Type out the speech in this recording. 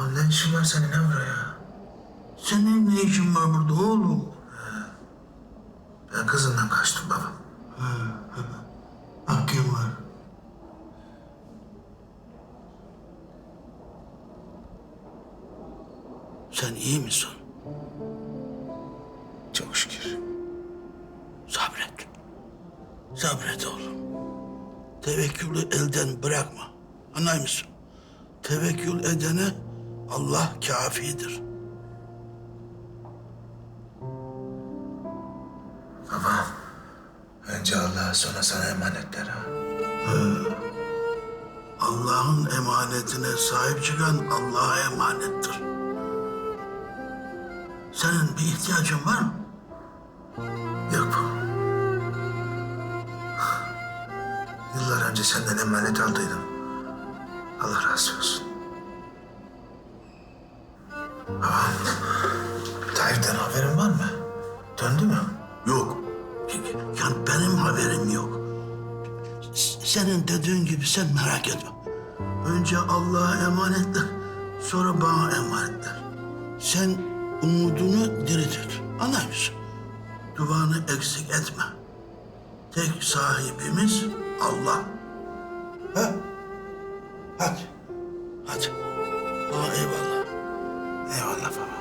Babam ne işin var senin ne buraya? Senin ne işin var burada oğlum? Ben kızından kaçtım babam. Hakkın var. Sen iyi misin? Çok şükür. Sabret. Sabret oğlum. Tevekkülü elden bırakma. Anlay mısın? Tevekkül edene Allah kafidir. Babam. Önce Allah'a sonra sana emanetler ha. Allah'ın emanetine sahip çıkan Allah'a emanettir. Senin bir ihtiyacın var mı? Yok. Yıllar önce senden emanet aldıydım. Allah razı olsun. Tayyip'ten haberin var mı? Döndü mü? Yok. Yani benim haberim yok. Senin dediğin gibi sen merak etme. Önce Allah'a emanetler, sonra bana emanetler. Sen umudunu diri tut. Anlar mısın? Duanı eksik etme. Tek sahibimiz Allah. Ha? Hadi. Hadi. Bana eyvallah. Eyvallah baba.